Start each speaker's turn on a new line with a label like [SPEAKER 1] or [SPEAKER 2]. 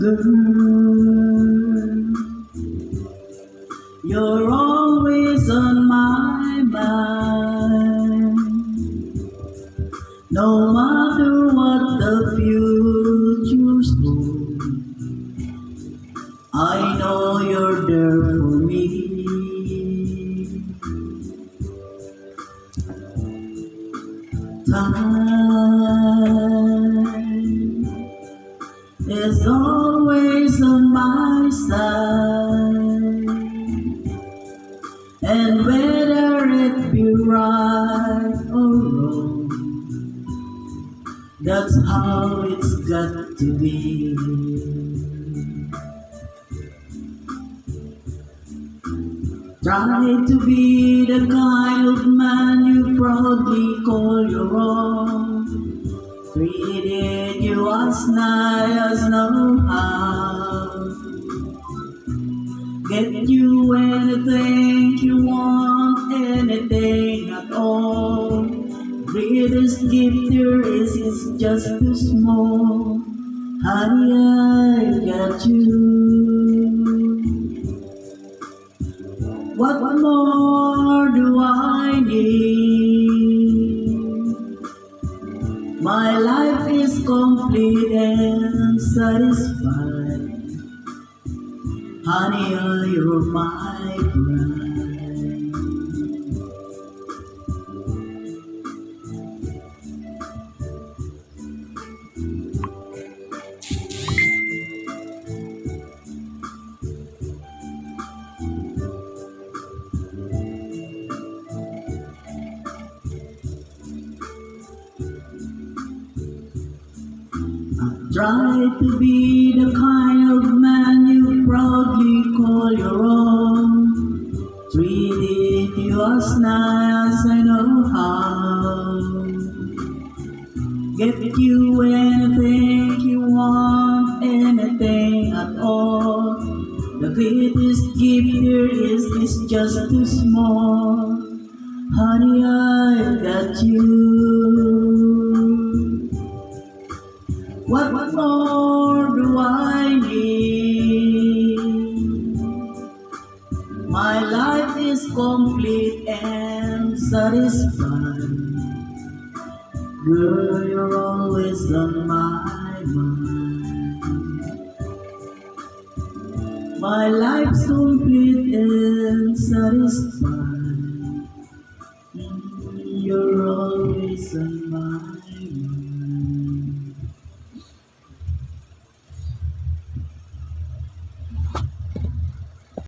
[SPEAKER 1] girl. You're always on my mind. No matter what the future's hold, I know you're there for me. Time is always on my side. And whether it be right or wrong, that's how it's got to be. Try to be the kind of man you proudly call your own. Treated you as nice as no how. Get you anything you want, anything at all. Greatest gift there is is just too small. Honey, I got you. What more do I need? And satisfied. Honey, you're my Try to be the kind of man you proudly call your own. Treated you as nice I know how. Get you anything you want, anything at all. The greatest gift there is is just too small. Honey, I got you. What more do I need? My life is complete and satisfied. Girl, you're always on my mind. My life's complete and satisfied.